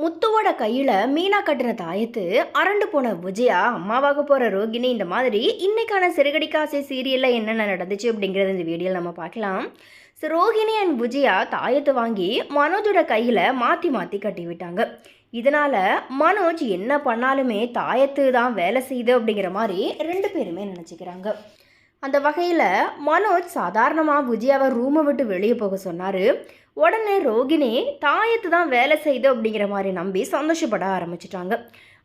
முத்துவோட கையில் மீனா கட்டின தாயத்து அரண்டு போன விஜயா அம்மாவாக போகிற ரோகிணி இந்த மாதிரி இன்னைக்கான சிறுகடி காசை சீரியலில் என்னென்ன நடந்துச்சு அப்படிங்கிறத இந்த வீடியோவில் நம்ம பார்க்கலாம். ஸோ ரோகிணி அண்ட் விஜயா தாயத்தை வாங்கி மனோஜோட கையில் மாற்றி மாற்றி கட்டி விட்டாங்க. இதனால் மனோஜ் என்ன பண்ணாலுமே தாயத்து தான் வேலை செய்யுது அப்படிங்கிற மாதிரி ரெண்டு பேருமே நினச்சிக்கிறாங்க. அந்த வகையில் மனோஜ் சாதாரணமாக விஜயாவை ரூமை விட்டு வெளியே போக சொன்னார். உடனே ரோகிணி தாயத்து தான் வேலை செய்யுது அப்படிங்கிற மாதிரி நம்பி சந்தோஷப்பட ஆரம்பிச்சிட்டாங்க.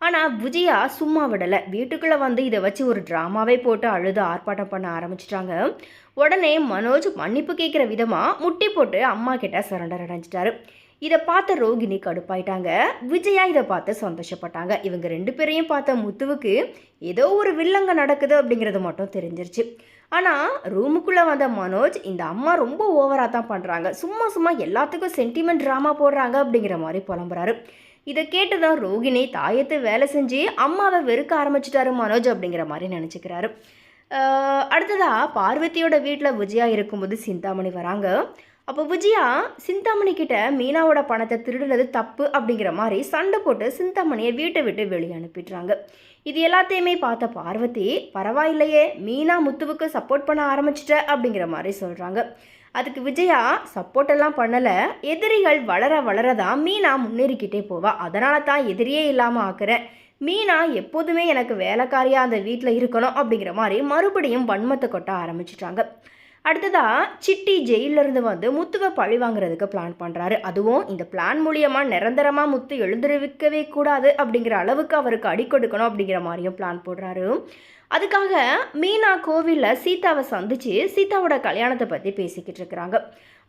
ஆனால் விஜயா சும்மா விடலை. வீட்டுக்குள்ளே வந்து இதை வச்சு ஒரு ட்ராமாவே போட்டு அழுது ஆர்ப்பாட்டம் பண்ண ஆரம்பிச்சிட்டாங்க. உடனே மனோஜ் மன்னிப்பு கேட்குற விதமாக முட்டி போட்டு அம்மா கிட்ட சரண்டர் அடைஞ்சிட்டாரு. இதை பார்த்த ரோகிணி கடுப்பாயிட்டாங்க. விஜயா இதை பார்த்து சந்தோஷப்பட்டாங்க. இவங்க ரெண்டு பேரையும் பார்த்த முத்துவுக்கு ஏதோ ஒரு வில்லங்க நடக்குது அப்படிங்கிறது மட்டும் தெரிஞ்சிருச்சு. ஆனால் ரூமுக்குள்ளே வந்த மனோஜ் இந்த அம்மா ரொம்ப ஓவராக தான் பண்ணுறாங்க சும்மா சும்மா எல்லாத்துக்கும் சென்டிமெண்ட் ட்ராமா போடுறாங்க அப்படிங்கிற மாதிரி புலம்புறாரு. இதை கேட்டுதான் ரோகிணி தாயத்து வேலை செஞ்சு அம்மாவை வெறுக்க ஆரம்பிச்சிட்டாரு மனோஜ் அப்படிங்கிற மாதிரி நினச்சிக்கிறாரு. அடுத்ததாக பார்வதியோட வீட்டில் விஜயா இருக்கும்போது சிந்தாமணி வராங்க. அப்போ விஜயா சிந்தாமணி கிட்ட மீனாவோட பணத்தை திருடுனது தப்பு அப்படிங்கிற மாதிரி சண்டை போட்டு சிந்தாமணியை வீட்டை விட்டு வெளியே அனுப்பிடுறாங்க. இது எல்லாத்தையுமே பார்த்த பார்வதி பரவாயில்லையே மீனா முத்துவுக்கு சப்போர்ட் பண்ண ஆரம்பிச்சிட்ட அப்படிங்கிற மாதிரி சொல்கிறாங்க அதுக்கு விஜயா சப்போர்ட் எல்லாம் பண்ணலை எதிரிகள் வளர வளர தான் மீனா முன்னேறிக்கிட்டே போவா. அதனால தான் எதிரியே இல்லாமல் ஆக்குறேன் மீனா எப்போதுமே எனக்கு வேலைக்காரியாக அந்த வீட்டில் இருக்கணும் அப்படிங்கிற மாதிரி மறுபடியும் வன்மத்தை கொட்ட ஆரம்பிச்சிட்டாங்க. அடுத்ததாக சிட்டி ஜெயிலிருந்து வந்து முத்துவை பழி வாங்குறதுக்கு பிளான் பண்ணுறாரு அதுவும் இந்த பிளான் மூலியமாக நிரந்தரமாக முத்து எழுந்திருவிக்கவே கூடாது அப்படிங்கிற அளவுக்கு அவருக்கு அடி கொடுக்கணும் அப்படிங்கிற மாதிரியும் பிளான் போடுறாரு. அதுக்காக மீனா கோவிலில் சீதாவை சந்தித்து சீதாவோட கல்யாணத்தை பற்றி பேசிக்கிட்டு இருக்கிறாங்க.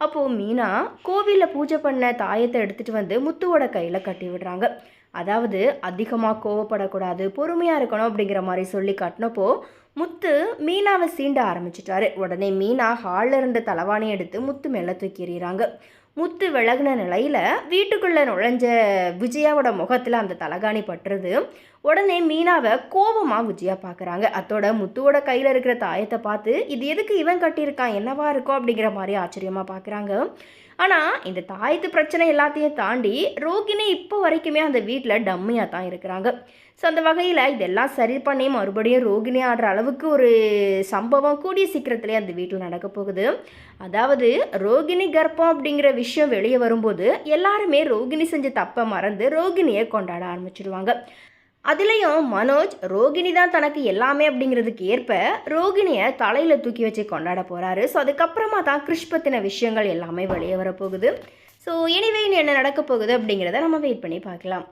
அப்போது மீனா கோவிலில் பூஜை பண்ண தாயத்தை எடுத்துகிட்டு வந்து முத்துவோட கையில் கட்டி விடுறாங்க. அதாவது அதிகமாக கோவப்படக்கூடாது பொறுமையாக இருக்கணும் அப்படிங்கிற மாதிரி சொல்லி கட்டினப்போ முத்து மீனாவை சீண்ட ஆரம்பிச்சிட்டாரு. உடனே மீனா ஹாலில் இருந்த தலைவாணி எடுத்து முத்து மேலே தூக்கி எறிகிறாங்க. முத்து விலகின நிலையில் வீட்டுக்குள்ளே நுழைஞ்ச விஜயாவோட முகத்தில் அந்த தலகாணி பட்டுறது உடனே மீனாவை கோபமாக விஜயா பார்க்குறாங்க அத்தோட முத்துவோட கையில் இருக்கிற தாயத்தை பார்த்து இது எதுக்கு இவன் கட்டியிருக்கான்? என்னவா இருக்கும்? அப்படிங்கிற மாதிரி ஆச்சரியமாக பார்க்குறாங்க ஆனால் இந்த தாயத்து பிரச்சனை எல்லாத்தையும் தாண்டி ரோகிணி இப்போ வரைக்குமே அந்த வீட்டில் டம்மியாக தான் இருக்கிறாங்க. ஸோ அந்த வகையில் இதெல்லாம் சரி பண்ணி மறுபடியும் ரோகிணி ஆடுற அளவுக்கு ஒரு சம்பவம் கூடிய சீக்கிரத்துலேயே அந்த வீட்டில் நடக்க போகுது. அதாவது ரோகிணி கர்ப்பம் அப்படிங்கிற விஷயம் வெளியே வரும்போது எல்லாருமே ரோகிணி செஞ்ச தப்பை மறந்து ரோகிணியை கொண்டாட ஆரம்பிச்சிடுவாங்க அதுலேயும் மனோஜ் ரோகிணி தான் தனக்கு எல்லாமே அப்படிங்கிறதுக்கு ஏற்ப ரோகிணியை தலையில் தூக்கி வச்சு கொண்டாட போகிறாரு ஸோ அதுக்கப்புறமா தான் கிறிஷ் பற்றின விஷயங்கள் எல்லாமே வெளியே வரப்போகுது. ஸோ எனிவே என்ன நடக்க போகுது அப்படிங்கிறத நம்ம வெயிட் பண்ணி பார்க்கலாம்.